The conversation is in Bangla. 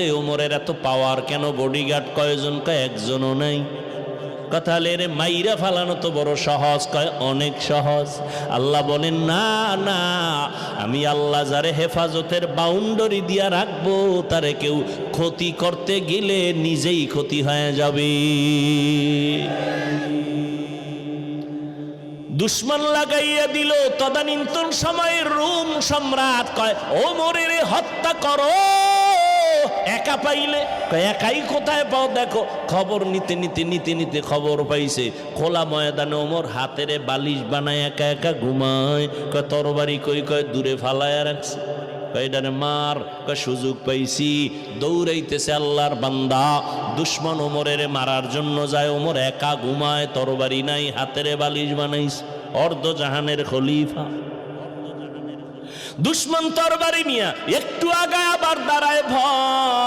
ওমরের এত পাওয়ার কেন বডিগার্ড একজনও নাই। কথা হলে রে মাইরা ফালানো তো বড় সহজ, কয় অনেক সহজ। আল্লাহ বলেন, না না, আমি আল্লাহ যারে হেফাজতের বাউন্ডারি দিয়া রাখব, তারে কেউ ক্ষতি করতে গেলে নিজেই ক্ষতি হয়ে যাবে। দুশ্মন লাগাইয়া দিল, তদানীন্তন সময়ের রোম সম্রাট কয় ও মরে হত্যা করো। একা পাইলে? একাই কোথায় পাও? দেখো, খবর নিতে নিতে নিতে নিতে খবর পাইছে। খোলা ময়দানে ওমর হাতেরে বালিশ বানায় একা একা ঘুমায়। কয়, তরবারি কই, কয়, দূরে ফালায় রাখছে। কয়টারে মার। কয়, সুযোগ পাইছি। দৌড়াইতেছে আল্লাহর বান্দা। দুশ্মন ওমরের মারার জন্য যায়। ওমর একা ঘুমায়, তরবারি নাই, হাতেরে বালিশ বানাইস অর্ধ জাহানের খলিফা। দুশ্মন তরবারি নিয়া একটু আগায় আবার দাঁড়ায় ভয়।